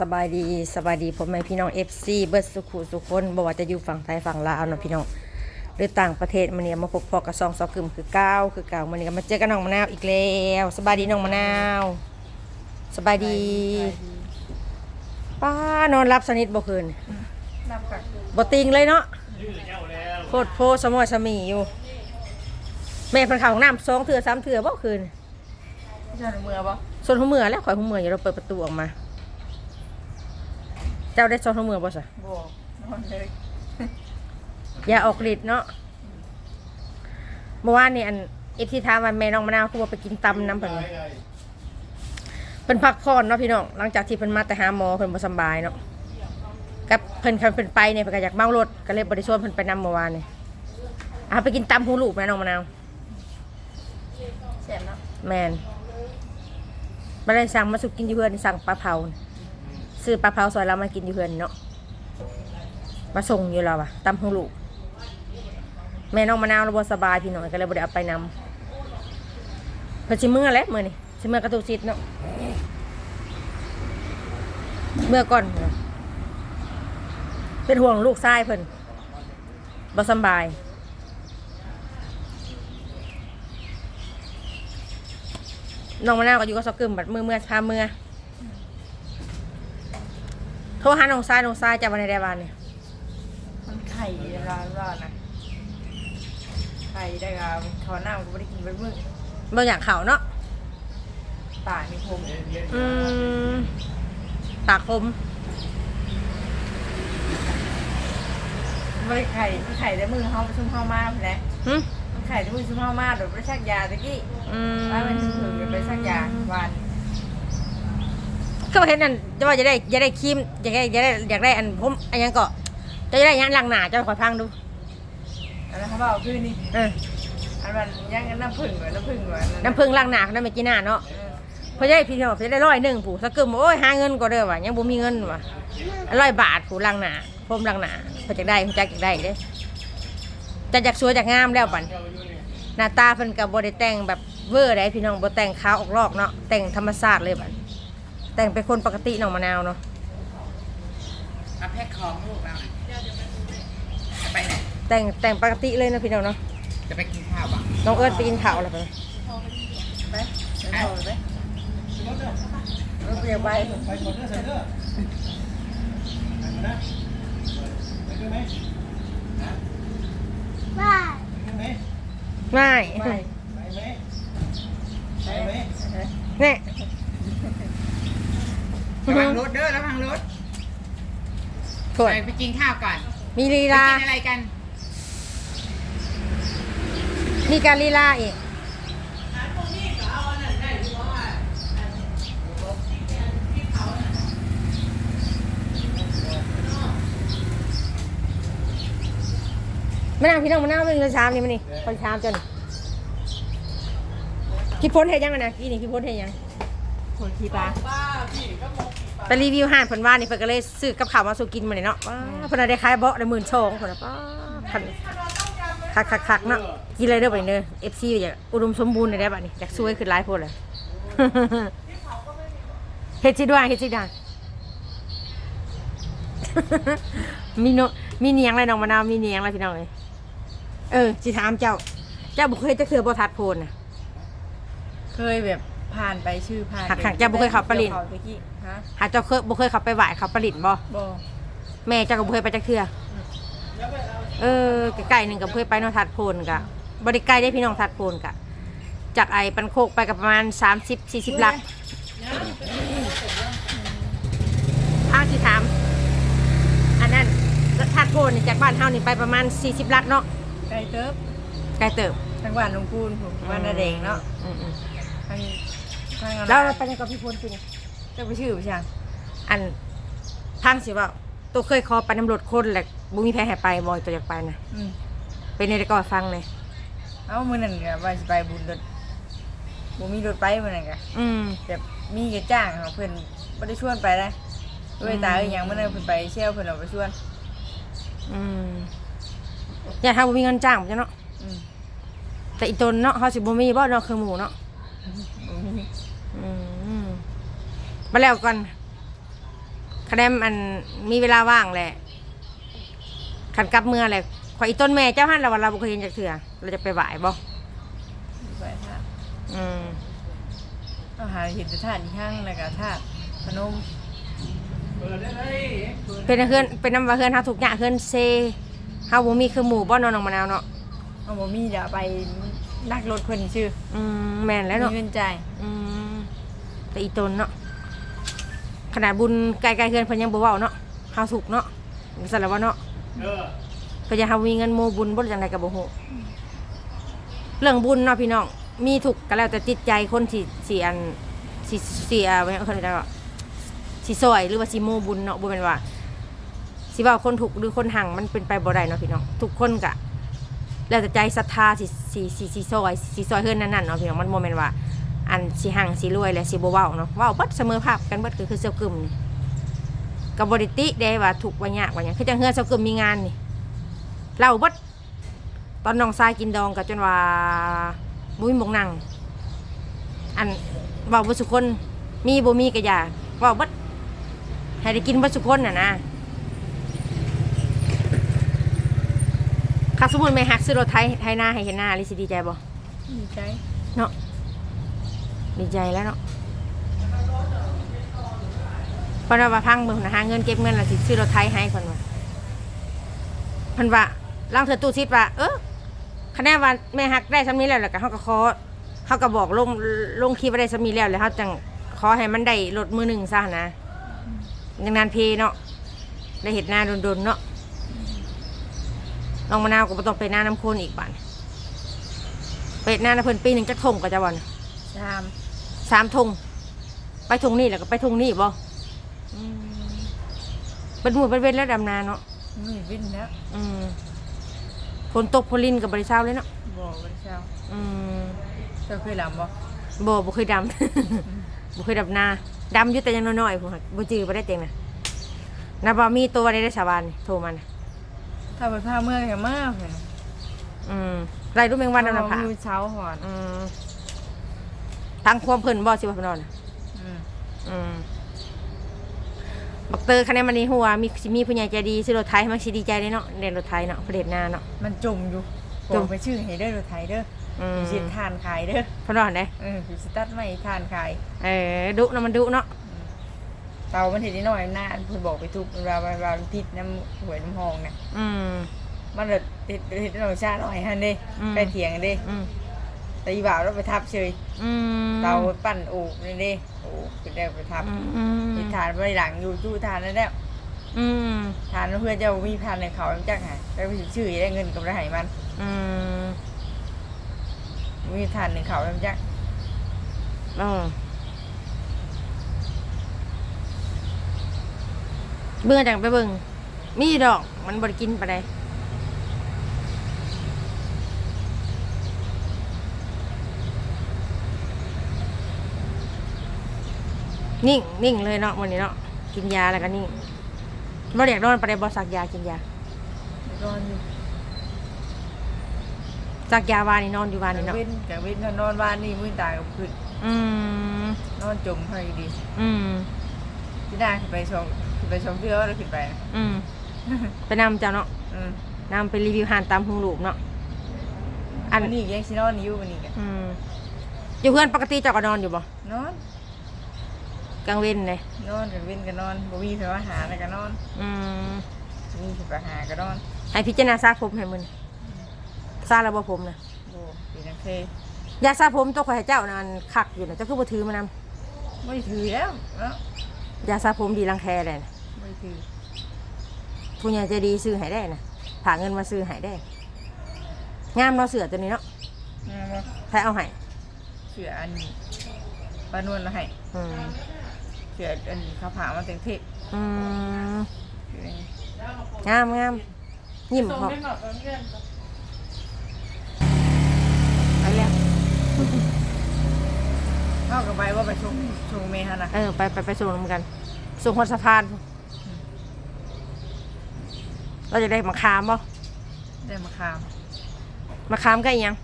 สบายดีสบายดีผมแม่พี่น้อง FC เบิร์ดสุขุสุขคนบอกว่าจะอยู่ฝั่งไทยฝั่งลาวเนาะพี่น้องหรือต่างประเทศมันเนี่ยมาพบพอกับซองซอกึมคือเก้าคือเก่ามันเนี่ยก็มาเจอกับน้องมะนาวอีกแล้วสบายดีน้องมะนาวสบายดีป้านอนรับสนิทบ่คืนนำกักบ่ติงเลยเนาะโคตรโพสมอสมีอยู่ แม่เพันข่าวของน้ำสองเถื่อสามเถื่อบ่คืนพี่ชายเมือบ่ส่วนหัวเมือแล้วข่อยหัวเมืออยู่เราเปิดประตูออกมาเจ้าได้ส่วนหัวเมือบ่สะบ่นอนเลยอย่าออกฤทธิ์เนาะเมื่อวานนี่อันเอฟที่ถามว่าแม่น้องมะนาวคือว่าไปกินตำน้ำเพิ่นว่าเพิ่นพักผ่อนเนาะพี่น้องหลังจากที่เพิ่นมาแต่หาหมอเพิ่นบ่สำบายเนาะกับเพิ่นคันเพิ่นไปเนี่ยเพิ่นก็อยากเมารถก็เลยบ่ได้ชวนเพิ่นไปนำเมื่อวานนี่อะไปกินตำหูลูกแม่น้องมะนาวแซ่บเนาะแมนบ่ได้สั่งมาสุกกินอยู่เพื่อนสั่งปลาเผา ซื้อปลาเผาซอยเรามากินอยู่เพื่อนเนาะมาส่งอยู่เราอะตำหูลูกแม่น้องมะนาวเราบสบายพี่น้องก็เลยบ่ได้เอาไปนำเพิ่นสิมื้อแหละมื้อนี้สิมื้อกระตุกซิดเนาะเมื่อก่อน เป็นห่วงลูกชายเพิ่นบ่สบายน้องมะนาวก็อยู่กับซอกกึมบัดมือเมื่อชาเมื่อ โทรหาน้องชายน้องชายจะมาในได้บ้านเนี่ยมันไข่ร้านร้านนะไข่ได้กับทอน้ำก็ไม่ได้กินไปมื้อบ่อยากเข่าเนาะตานี่คมอืมปากคมไม่ได้ไข่มันไข่ได้มือเฮาไปซุ่มเฮามาพุ่นแหละหึ มันไข่ได้มือซุ่มเฮามาโดดไปชักยาตะกี้อืม ว่ามันถึงไปชักยาวัน ก็เห็นนั่นจะว่าจะได้จะได้ครีมอยากได้อยากได้อยากได้อันผมอันยังก็จะได้ยังล้างหน้าจะขอพังดูอันนั้นเขาบอกคือนี่เอออันมันยังน้ำผึ้งเหรอน้ำผึ้งเหรอน้ำผึ้งล้างหน้าน้ำเมจิน่าเนาะเออเพอจะได้พี่น้องจะได้ร้อยหนึ่งผู้สกึมโอ้ยหาเงินก็เด้อว่ะยังบ่มีเงินว่ะร้อยบาทผู้ล้างหน้าผมล้างหน้าเพิ่นจักได้เพิ่นจักอยากได้เด้จะอยากสวยอยากงามแล้วบัดหน้าตาเพิ่นก็บ่ได้แต่งแบบเวอร์ได้พี่น้องบ่แต่งขาวออกลอกเนาะแต่งธรรมชาติเลยบัด แต่งเป็นคนปกติน้องมะนาวเนาะมาแพ็คของลูกเราจะไปไหนแต่งแต่งปกติเลยนะพี่น้องเนาะจะไปกินข้าวอะน้องเอิร์ธไปกินข้าวแล้วไปไปไปโทรไปเออเปลี่ยนไปไปหมดเด้อใส่เด้อไปหมดนะไปด้วยไหมฮะไปด้วยไหมง่ายไปไปไหมไปไหมแน่ ระวังรถเด้อระวังรถถวไปยไปกินข้าวก่อนมีลีไปลา กินอะไรกัน มีการลีลาอีก มะนาวพี่น้องมะนาวเป็นเงินชามนี่มันนี่คนชามจนพี่พ้นเห็นยังอะนะพี่นี่พี่พ้นเห็นยังคนที่ปลา ไปรีวิวห้านเพิ่นว่านี่เพิ่นก็เลยซื้อกับข้าวมาสู่กินมาเนี่ยเนาะว้าเพิ่นนะได้ขายเบาะได้หมื่นสองเพิ่นน่ะป้าพันคักคักคักๆๆเนาะกินเลยเด้อบัดนี้เด้อ FC อยากอุดมสมบูรณ์ได้บัดนี้อยากสวยขึ้นหลายโพดเลยเฮ็ดสิด้วยเฮ็ดสิได้มีโนมีเนียงอะไรน้องมะนาวมีเนียงอะไรพี่น้องเอ้ยเออสิถามเจ้า เจ้าบ่เคยจะเถื่อบ่ทัดโพนน่ะเคยแบบ ผ่านไปชื่อผ่านหักหักจะบ่เคยขับปริญเขาตะกี้ฮะหาเจ้าเคยบ่เคยเขับไปไหว้เขาผลิตบ่บ่แม่เจ้าก็บ่เคยไปจักเทื่อเออใกล้ๆหนึงก็บ่เคยไปเนาะทัดโพนกะบ่ได้ใกล้ได้พี่น้องทัดโพนกะจากไอ้ปันโคกไปกับประมาณ 30 40ลักอ้าวสิถามอันนั้นทัดโพนนี่จากบ้านเฮานี่ไปประมาณ 40ลักเนาะไกลเติบไกลเติบทางบ้านลงพูนผมบ้านนาแดงเนาะอืมทาง ทางๆอะไรแล้วเราไปยังกับพี่พลจริงจะไปชื่อพี่ช่างอันทางสิว่าตัวเคยขอไปน้ำรถคนแหละบ่มีแพ้ให้ไปบ่ตัวอยากไปนะอืมเป็นในก็ฟังเลยเอ้ามื้อนั้นก็ว่าสิไปบุญรถบ่มีรถไปมื้อนั้นก็อืม แบบมีก็จ้างเขาเพิ่นบ่ได้ชวนไปได้ด้วยตาอีหยังมื้อนั้นเพิ่นไปเชี่ยวเพิ่นเอาไปชวน อืมอย่าทำบ่มีเงินจ้างจ้ะเนาะอืมแต่อีตนเนาะเขาสิบ่มีบ่เนาะคือหมูเนาะบ่ มีอืมมาแล้วกันคะแนนอันมีเวลาว่างแหละขันกลับเมื่อแหละขออีต้นแม่เจ้าหันเราวันเราบุเคยเห็นจากเถื่อเราจะไปไหวบ่ไปธาตุอืมเอาหาเห็นแต่ธาตุอีกข้างแล้วก็ธาตุพนมเปิดได้เลยเปิดเป็นเพื่อนเป็นน้ำว่าเพื่อนเฮาถูกหยาเพื่อนเซเฮาบ่มีคือหมู่บ่เนอนองมะนาวเนาะเอาบ่มีเดี๋ยวไปนักรถเพิ่นชื่อ อืมแม่นแล้วมีเนาะเงินจ่ายอืม แต่อีตนเนาะขนาดบุญไกลๆเพื่อนเพิ่นยังบ่เว้าเนาะเฮาถูกเนาะสั่นแหล้วว่าเนาะเพิ่นจะเฮามีเงินโมบุญบ่จังไดก็บ่ฮู้เรื่องบุญเนาะพี่น้องมีถูกก็แล้วแต่จิตใจคนที่สิอันสิสิอ่าว่าเขาเรียกว่าสิซอยหรือว่าสิโมบุญเนาะบ่แม่นว่าสิว่าคนถูกหรือคนหังมันเป็นไปบ่ได้เนาะพี่น้องทุกคนก็แล้วแต่ใจศรัทธาสิสิสิสิซอยสิซอยเฮือนนั่นๆเนาะพี่น้องมันบ่แม่นว่า อันสิหังสิรวยและสิบ่เว้าเนาะเว้าเบิดเสมอภาพกันเบิดก็คือเซลกึมนี่ก็บ่ได้ติได้ว่าถูกข์ว่ายากว่าหยังคือจังเฮือนเซลกึมมีงานนี่เล่าเบิดตอนน้องทรายกินดองก็จนว่าบ่มีหมองนั่งอันเว้าบ่สุคนมีบ่มีก็อย่าเว้าเบิดให้ได้กินเบิดสุคนน่ะนะถ้าสมมุติแม่ฮักซื้อรถไถไถนาให้เห็นหน้าลิสิดีใจบ่ดีใจเนาะ ดีใจแล้วเนาะเพราะว่าพังมือนะหาเงินเก็บเงินแล้วสิซื้อรถไถให้คนว่าพันว่าลองเธอตู้ซิดว่า เออคะแนนว่าแม่ฮักได้ซ้ำนี้แล้วแล้วก็เขาก็ขอเขาก็บอกลงลงคลิปว่าได้ซ้ำนี้แล้วแล้วเขาจังขอให้มันได้รถมือหนึ่งซะนะยังนานเพเนาะได้เห็ดหน้าโดนๆเนาะน้องมะนาวก็บ่ต้องไปหน้าน้ำโคนอีกบ้านเป็ดหน้านะเพิ่นปีหนึ่งจะทงก็จะบ่นชาม สามทงไปทงนี่แล้วก็ไปทงนี่บ่อืมเป็นหมู่เป็นเว้นแล้วดำนาเนาะมีวินแล้วอืมฝนตกพลินกับบริเช้าเลยเนาะบ่วันเช้าอืมเจ้าเคยลำบ่บ่บ่เคยดำบ่เคยดำนาดำอยู่แต่ยังน้อยๆพุ่นค่ะบ่จื้อบ่ได้เต็งนะนาบ่มีตัวได้ได้ชาวบ้านนี่โทรมานะถ้าไปพาเมื่อแค่มาเพิ่นอืมไรรู้แมงวันนำเอน้ำผามือเช้าหอนอืม ทางความเพิ่นบ่สิว่าเพิ่นนอนน่ะอืมอืมบักเตอร์คะแนนมันนี่หัวมีสิมีผู้ใหญ่ใจดีซื้อรถไทยมันสิดีใจเลยเนาะเรียนรถไทยเนาะประเด็นหน้าเนาะมันจมอยู่จจมมไปชื่อให้เด้อรถไถเด้ออืมอสิทานขายเด้อเพราะนอนได้เออสิตัดไม่ทานขายเออดุเนาะมันดุเนาะเตามันเห็นนิดหน่อยหน้าเพิ่นบอกไปทุกเวลาเวลาพิษน้ำหวยน้ำหองเนี่ยอืมมันเด็ดติดติดหน่อยชาหน่อยฮันเด้อืมไปเถียงเด้อืม แต่อีบ่าวเราไปทับเฉยอืมเตาปั่นโอกนี่เด้โอ้คือได้ไปทับอืมอืมมีทานไว้หลังอยู่จู่ทานนั่นแหละอืมทานแล้วเพื่อนจะมีทานในเขาจักหาแล้วไปชื่อได้เงินกับได้ให้มัน อืมมีทานในเขาจักเออเบื่อจังไปเบิ่งมีดอกมันบ่ได้กินปานใด นิ่งนิ่งเลยเนาะวันนี้เนาะกินยาแล้วก็นิ่งบ่อยากนอนปานใดบ่สักยากินยานอนอยู่สักยาวานี่นอนอยู่วานนี่กะเนาะ เว้นกะเว้นถ้านอนบ้านนี่มือตายกับขึ้นอืม นอนจมให้ดีอืม ที่ได้ขึ้นไปชมขึ้นไปชมเที่ยวแล้วขึ้นไปอืม ไปนำเจ้าเนาะอืมนำไปรีวิวหานตามหุงลูกเนาะ อัอันนนี้ยังชินอนอยู่วันนี้กันอืม อยู่เพื่อนปกติเจ้าก็นอนอยู่บ่นอน กลางเว้นเลยนอนกับเว้นกันนอนบ่มีไปว่าหาอะไรกันนอนอืมมีไปหากันนอนให้พิจารณาซาผมให้มึงซาแล้วบ่ผมนะโอ้ปีนักเคยยาซาผมตัวข่อยให้เจ้านั่นคักอยู่นะเจ้าคือบ่ถือมานำไม่ถือแล้วเนาะยาซาผมดีรังแคเลยนะไม่ถือผู้ใหญ่ใจดีซื้อให้ได้นะผากเงินมาซื้อให้ได้ งามเนาะเสือตัวนี้เนาะนะว่าใครเอาให้เสืออันนี้ปานวลละให้อืมเสืออันนี้เขาผ่ามาเต็มที่อืมเสืออันนี้งามงามยิ้มพอไปแล้วเข้ากับไปว่าไปชมชมเมฮะนะเออไปไปไปส่งนำกันส่งคนสะพาน เราจะได้มะขามบ่ได้มาขามมะขามก็อีหยัง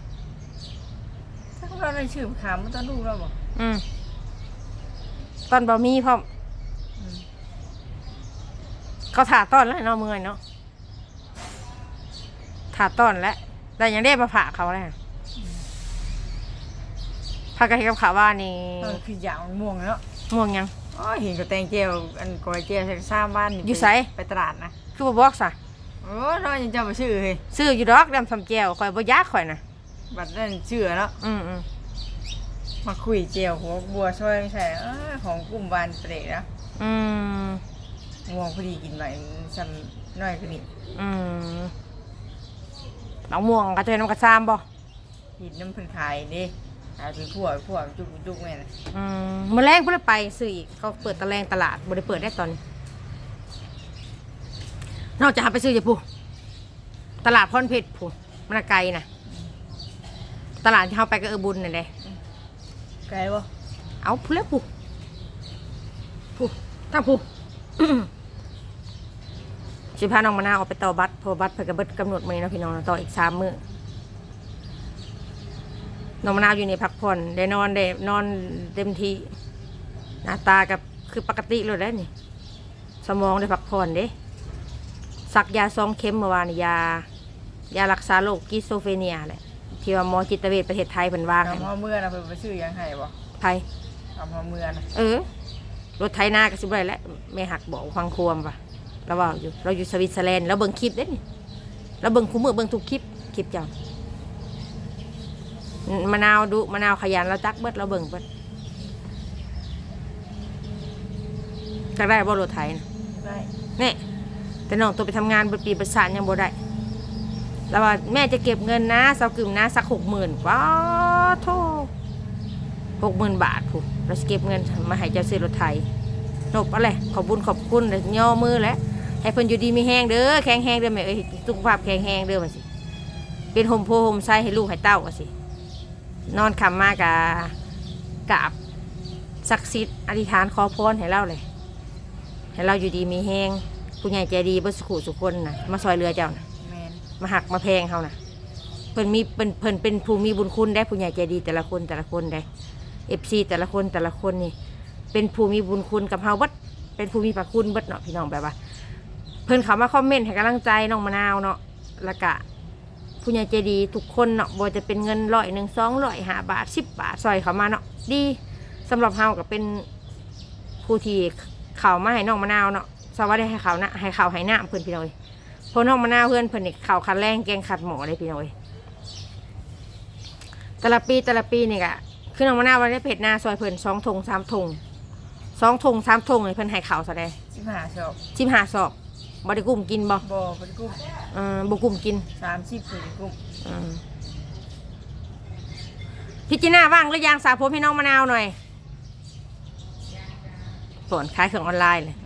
ถ้าเราได้ชื่อมาขามมันต้องรู้แล้วบอกอืม ตอนบะมีพร้อมอืมเขาถาต้อนแล้วเนาะเมื่อยเนาะถาต้อนแล้วแต่ยังได้มาผ่าเขาเลยพากระเทียมขาว่านี่เออคืออย่างมันม่วงเนาะม่วงยัง อ๋อเห็นกับแตงเจียวอันกอยเจียวใส่ซ้ำบ้านนี่อยู่ไส ไปตลาดนะคือบ่บอกซะโอ้น้อยยังจะมาชื่อเฮ้ยซื้ออยู่ดอกดำสำแจวข่อยบ่ยากข่อยนะบัดนั้นชื่อเนาะอืมอืม มาคุยเจียวหัวบัวช่วยไม่ใช่เออของกลุ่มบานเปรตนะอืมม่วงพอดีกินไปซ้ำน้อยขึ้นนี่อืมบักม่วงกระเทียมน้ำกระซามบ่หินน้ำเพิ่นขายดิขายเป็นพวกพวกจุกจุกแม่นะอืมมื้อแรงเพิ่นไปซื้ออีกเขาเปิดตะแลงตลาดบ่ได้เปิดได้ตอนนี้นอกจากหาไปซื้ออย่าปูตลาดพรเพชรพูมันนะไกลนะตลาดที่เฮาไปก็เออบุญนั่นแหละ ไกลบ่เอาพูแล้วปูปูตั้งปูสิพาน้องมะนาวออกไปต่อบัตรเพอบัตรเพิ่นก็เบิดกำหนดมื้อนี้เนาะพี่น้องเนาะต่ออีกสามมื้อน้องมะนาวอยู่นี่พักผ่อนได้นอนได้นอนเต็มที่หน้าตากับคือปกติเลยได้นี่ สมองได้พักผ่อนเด้สักยาซองเข็มเมื่อวานนี่ยา ยารักษาโรคกิโซเฟเนียแหละ ที่ว่าหมอจิตเวชประเทศไทยเพิ่นว่างให้ทำหัวเมื่อนะเพิ่นไปชื่อยังไงบ่ไทย ทำหัวเมื่อนะเออ รถไถนาก็สิบไรแล้วแม่หักบอกฟังควมว่ะเราว่าอยู่เราอยู่สวิตเซอร์แลนด์เราเบิ่งคลิปเด้นี่เราเบิ่งคู่มือเบิ่งทุกคลิปคลิปเจ้ามะนาวดุมะนาวขยันเราจักเบิดเราเบิ่งเบิดจักได้บ่รถไถนะได้ นี่แต่น้องตัวไปทำงานเบิดปีประสานยังบ่ได้ แล้วว่าแม่จะเก็บเงินนะเสากึ่มนะสักหกหมื่นว้าโทหกหมื่นบาทผูเราเก็บเงินมาให้เจ้าซื้อรถไถนบอะไรขอบบุญขอบคุณเลยย่อมือแล้วให้เพิ่นอยู่ดีมีแห้งเด้อแข็งแห้งเด้อแม่เอ้ยสุขภาพแข็งแห้งเด้อว่าสิ เป็นโฮมโพโฮมไซให้ลูกให้เต้าว่าสิ นอนคำมากะกราบศักดิ์สิทธิ์อธิษฐานขอพรให้เราเลย ให้เราอยู่ดีมีแห้งผู้ใหญ่ใจดีเบิสุขุสุคนนะมาซอยเรือเจ้านะ มาหักมาแพงเขานะเพิ่นมีเป็นเพิ่นเป็นผู้มีบุญคุณได้ผู้ใหญ่ใจดีแต่ละคนแต่ละคนได้เอฟซีแต่ละคนแต่ละคนนี่ เป็นผู้มีบุญคุณกับเฮาบัดเป็นผู้มีพระคุณบัดเนาะพี่น้องแบบว่า เพิ่นเขามาคอมเมนต์ให้กำลังใจน้องมะนาวเนาะแล้วก็ผู้ใหญ่ใจดีทุกคนเนาะบ่จะเป็นเงินร้อยหนึ่งสองร้อยห้าบาทสิบบาทซอยเขามาเนาะดีสำหรับเฮาก็เป็นผู้ที่เขามาให้น้องมะนาวเนาะสวัสดีให้เขานะให้เขาให้น้ำเพิ่อนพี่น้องเอ้ย พอน้องมะนาวเพื่อนเพิ่นนี่ข่าวคันแรงแกงขัดหมอเลยพี่น้อยแต่ละปีแต่ละปีนี่กะคือน้องมะนาววันได้เผ็ดหน้าซอยเพิ่นสองทงสามทงสองทงสามทงเลยเพิ่นให้ข่าวแสดงสิบห้าชอบชิมหาสอบบ่ได้กุ้มกินบ่บ่เป็นกลุ่มเออบ่กุ้มกินสามสิบเป็นกลุ่มอืมพี่จีน่าว่างหรือยังสาผมให้น้องมะนาวหน่อยผลขายเครื่องออนไลน์เลยท่านหน่วย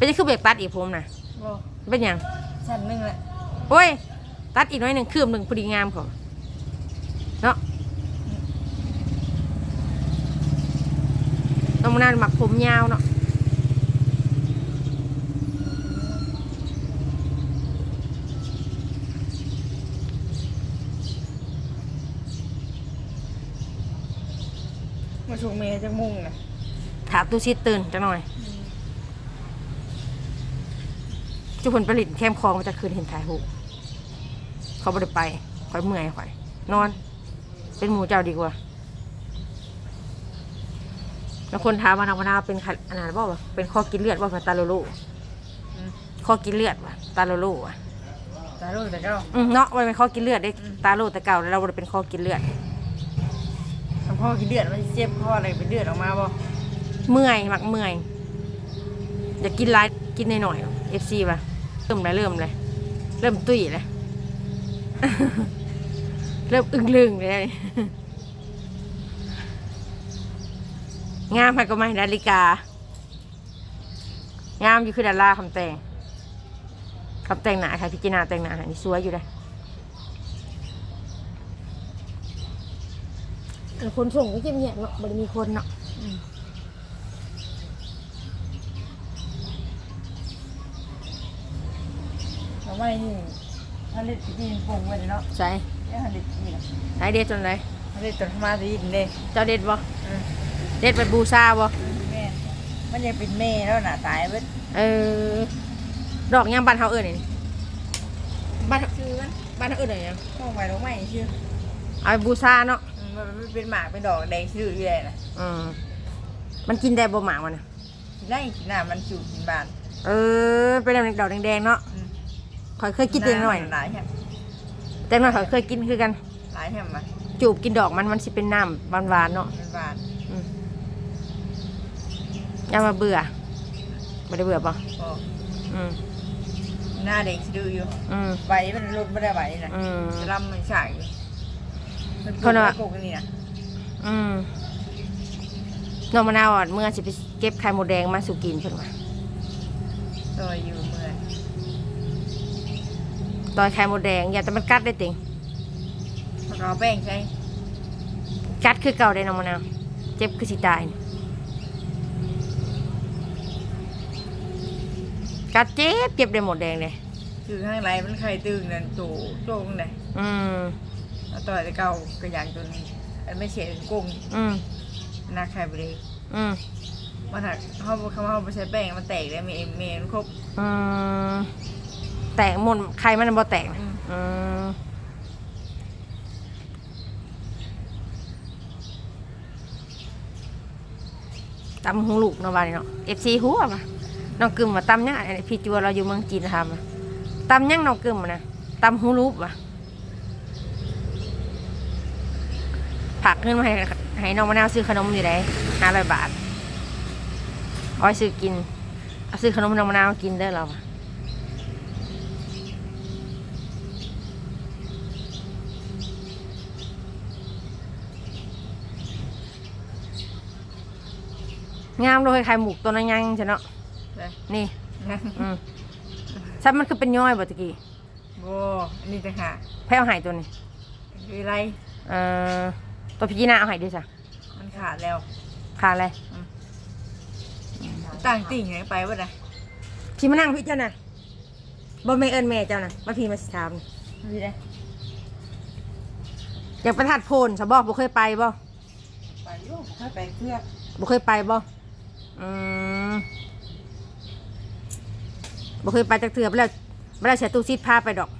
เป็นยังคือเบรกตัดอีกผมน่ะบ่เป็นหยังชั้นหนึ่งแหละโอ้ย ตัดอีกหน้อยหนึ่งคืบหนึ่งพอดีงามขอเนาะน้องมานานหมักผมยาวเนาะมาชงเมย์จะมุ่งนะถามตู้ชิดตื่นจังหน่อย จุผลผลิตแคมคลองมาจะคืนเห็นถ่ายหูปเขาไม่ได้ไปคอยเมื่อยคอย นอน เป็นหมูเจ้าดีกว่าแล้วคนถามมาทางมะนาวเป็นขัดอันนั้นบ่าวะเป็นข้อกินเลือดบ่าตาโลโลข้อกินเลือดว่ะตาโลโลว่ะตาลูกแต่เก็อืมเนาะมันเป็นข้อกินเลือดได้ตาโลแต่เก่าแล้วเราบ่ได้เป็นข้อกินเลือดทำพ่อกินเลือดมันสิเจ็บพ่ออะไรเป็นเลือดออกมาบ่เมื่อยมักเมื่อยอยากกินร้ายกินหน่อยเอฟซีป่ะเริ่มเลยเริ่มเลย เริ่มตุ้ยเลยเริ่มอึ้งลึงเลย งามให้ก็ไม่นาฬิกา งามอยู่คือดาราคำแต่งคำแต่งหนาค่ะพี่จีนาแต่งหนาค่ะนี่สวยอยู่เลยแต่คนส่งก็เงียบเนาะบริมีคนเนาะ ทำ ไมนี่ฮันเด็ดกินปรุงไว้เนาะใช่เนี่ยฮันเด็ดกินไหนเด็ดจนไหนฮันเด็ดตัวมาดีนเด้เจ้าเด็ดบ่เออเด็ดไปบูชาบ่แม่อมันยังเป็นแม่แล้วน่ะตายเว้ยเออดอกยังบ้านเฮาเอิ้นนี่บ้านชื่อมันบ้านเฮาเอิ้นอะไรยังห้องไว้ลงไม่ชื่อเอาไปบูชาเนาะอืมมันมันเป็นหมากเป็นดอกแดงชื่ออยู่เลยนะอืมมันกินได้บ่หมากมันน่ะกินได้กินหน้ามันจูบกินบานเออเป็นดอกแดงๆเนาะอืม ข่อยเคยกินแต่น้อย หลายแฮมแต่น้อยข่อยเคยกินคือกัน หลายแฮมมาจูบกินดอกมันมันสิเป็นน้ำหวานๆเนาะเป็นบานอืมอย่ามาเบื่อไม่ได้เบื่อป่ะก็อืมหน้าแดงชื่ออยู่อืมใบมันรุดไม่ได้ใบนะอืมจะลำมันฉากอยู่มันปเขาลูกน่ะไว้ปลูกอันนี่นะอืมน้องมะนาวอะเมื่อสิไปเก็บไข่มดแดงมาสู่กินเพิ่นว่าตัวอยู่เมืองต อยไข่มดแดงอย่าแต่มันกัดได้ติงรอแป้งใช่กัดคือเก่าได้น้องมะนาวเจ็บคือสิตายนี่กัดเจ็บเจ็บได้หมดแดงเลยคือข้างในมันไข่ตึงนั่นโจโจงเลยอืมเอาต่อยแต่เก่ากระยางจนอันไม่เฉียดกุ้งอืมหน้าไข่บริอืมมันหักเขาคำว่าเขาไปใช้แป้งมันแตกได้มีเอ็มเมนครบอืม แตกหมดไข่มันบ่แตกนะอืมอืมตำหูลูกเนาะบ้านนี้เนาะเอฟซีหัวมาน้องกึมมาตำยังไงพี่จัวเราอยู่เมืองจีนทำอะตำยังน้องกึมอะนะตำหูลูกว่ะผักเงินมาให้ให้น้องมะนาวซื้อขนมอยู่ไหนห้าร้อยบาทเอาไว้ซื้อกินเอาซื้อขนมให้น้องมะนาวกินเด้อเราอะ งามเลยไข่หมูกตัวนั้นยังใช่เนาะเลยนี่นะอืมซับมันคือเป็นย่อยบ่ตะกี้โอ้อันนี้จะหาแพ้เอาใหายตัวนี้คืออะไรเอ่อตัวพี่จีน่าเอาใหายด้วยจ้ะมันขาดแล้ว ขาดอะไรต่างติ่งไงไปวะนะพี่มานั่งพี่เจ้าน่ะบ่แม่เอิญแม่เจ้าน่ะมาพี่มาสิถามมีได้อยากไปทัดโพนสะบ่บ่เคยไปบ่ไปอยุ่งค่อยไปเครือบ่เคยไปบ่ อืมบ่เคยไปจักเทื่อบ่แล้วบ่แล้เสียตู้ซิดพาไปดอก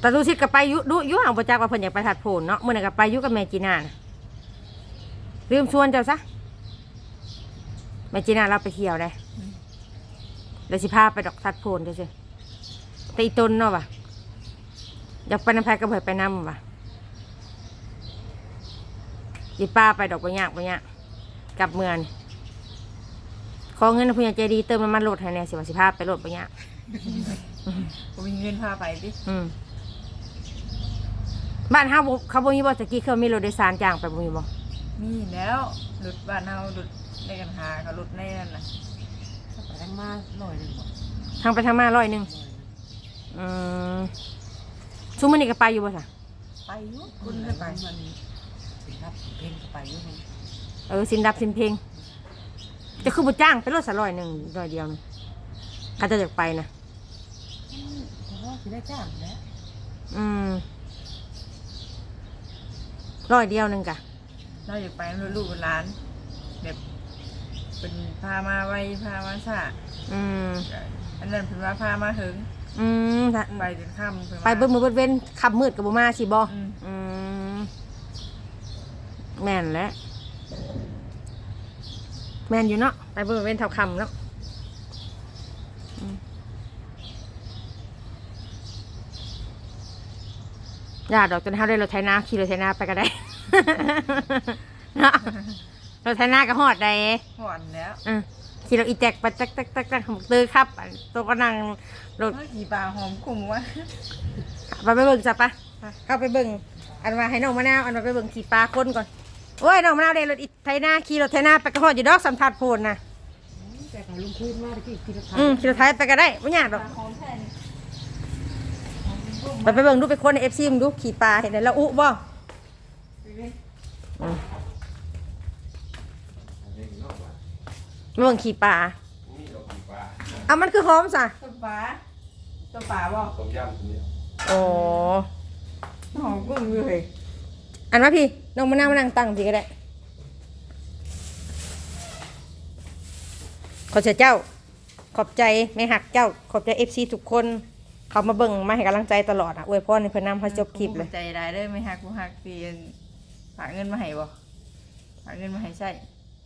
แต่ตู้ซิดก็ไปยู่ดูยู่ห่างบ่จักว่าเพิ่นอยากไปทัดโพนเนาะเมื้อนั้นก็ไปยู่กับแม่จีน่านะลืมชวนเจ้าซะแม่จีน่าเราไปเที่ยวได้เดี๋ยวสิพาไปดอกทัดโพนเด้อซิแต่อีตนเนาะวะอยากไปน้ำพายก็เพิ่นไปนำวะยีป้าไปดอกปัญญากปัญญาก กลับเมืองนี่ขอเงินผู้ใหญ่ใจดีเติมน้ำมันรถให้แน่สิว่าสิพาไปรถปัญญากผมมีเงินพาไปดิอืมบ้านเฮาบ่เขาบ่มีบ่ตะกี้เขามีรถโดยสารจ้างไปบ่มีบ่มีแล้วหลุดบ้านเฮาหลุดในกันหาเขาหลุดในนั่นน่ะถ้าไปทั้งมาหน่อยหนึ่งบ่ทางไปทางมาร้อยหนึงอืมซุมื้อนี้ก็ไปอยู่บ่ซะไปอยุ่งคุคุณณไปไม่ไปไปมันสิครับเพลงก็ไปอยู่มัน เออสินดับสินเพลงจะคือบ่จ้างไปรถสะร้อยหนึงร้อยเดียวนึงเขาจะอยากไปนะเพราะว่าสิได้จ้างแล้วอืมร้อยเดียวหนึงกะเราอยากไปมันลูกเป็นร้านแบบเป็นพามาไว้พามาซะอืม อันนั้นเป็นว่าพามาถึงอืมถ้าไปจนค่ำพิ่นว่าไปเบิ่งมือเบิ่งเว้นขับมืดกับบ่มาสิบ่อืมอืมแม่นแหล้ว แม่นอยู่เนาะไปเบิ่งเว้นเท่าคำเนาะอืมอย่าดอกจนเฮาได้รถไถนาขี่รถไถนาไปก็ได้เนาะรถไถนาก็ฮอดได้หอนแล้วอืมขี่รถอีแจกไปตักตักตักตักของตื้อครับอันตัวก็นั่งรถเฮ้ยขี่ปลาหอมกลุ่มวะไปไปเบิ่งจ้ะปะเข้าไปเบิ่งอันว่าให้น้องมะนาวอันว่าไปเบิ่งขี่ปลาคนก่อน โอ้ยน้องมะนาวเด้รถอีไทยนาขี่รถไทยนาไปกระหอดอยู่ดอกสัมผัสโพนนะแต่ของลุงคืนมาตะกี้กินข้าวอืมขี่รถไทยไปก็ได้ไม่ยากดอกไปไปเบิ่งดูไปคนในเอฟซีมึงดูขี่ปลาเห็นแล้วอุบ่อืมเบิ่งขี่ปลาเอามันคือหอมสะต้นปลาต้นปลาบ่ต้มยำเนี่ยโอ้หอมกลุ่มอยู่เลยอันว่าพี่ น้องมะนาวมานั่งตั้งพี่ก็ได้ขอบใจเจ้า ขอบใจแม่หักเจ้า ขอบใจเอฟซีทุกคน เขามาเบิ่งมาให้กำลังใจตลอดอะอวยพรในเพื่อนนำให้จบคลิปเลยใจได้เด้อไม่หักกูหักเตียนฝากเงินมาให้บ่ฝากเงินมาให้ใช่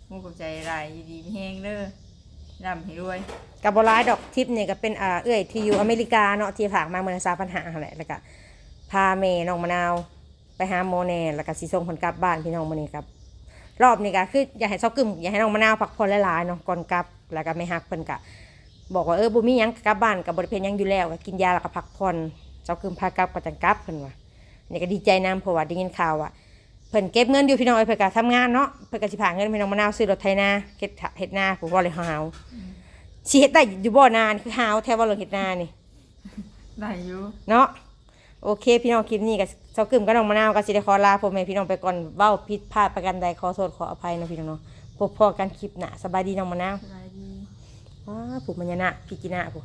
มูกับใจได้ยินดีมีแฮงเด้อร่ำให้รวยกับบร้ายดอกทิปเนี่ยก็เป็นอ่าเอ้อยที่อยู่อเมริกาเนาะที่ฝากมาเมื่อสาปัญหาหั่นแหละแล้วก็พาเมน้องมะนาวไป หาโมแน่แล้วก็สิส่งคนกลับบ้านพี่น้องมื้อนี้ครับรอบนี้ก็คืออยากให้เซากึ่มอยากให้น้องมะนาวพักผ่อนหลายๆเนาะก่อนกลับแล้วก็ไม่ฮักเพิ่นก็บอกว่าเออบ่มีหยังกลับบ้านก็บ่ได้เป็นหยังอยู่แล้วก็กินยาแล้วก็พักผ่อนเซากึ่มพากลับก็จังกลับเพิ่นว่าอันนี่ก็ดีใจนํเพราะว่าได้ยินข่าวว่าเพิ่นเก็บเงินอยู่พี่น้องเอ้ยเพิ่นก็ทำงานเนาะเพิ่นก็สิพาเงินให้น้องมะนาวซื้อรถไถนาเฮ็ดเฮ็ดนาผู้บ่เลยหาวสิเฮ็ดได้อยู่บ่นานคือหาวแท้ว่าเรื่องเฮ็ดนานี่ได้อยู่เนาะ โอเค พี่น้องคลิปนี้กับเจ้ากึ่มกับน้องมะนาวก็สิได้ขอลาพ่อแม่พี่น้องไปก่อนเว้าผิดพลาดประกันใดขอโทษขออภัยนะพี่น้องเนาะพบพอกันคลิปหน้าสบายดีน้องมะนาวสบายดีว้าผูกมัญญานะพี่กินาผูก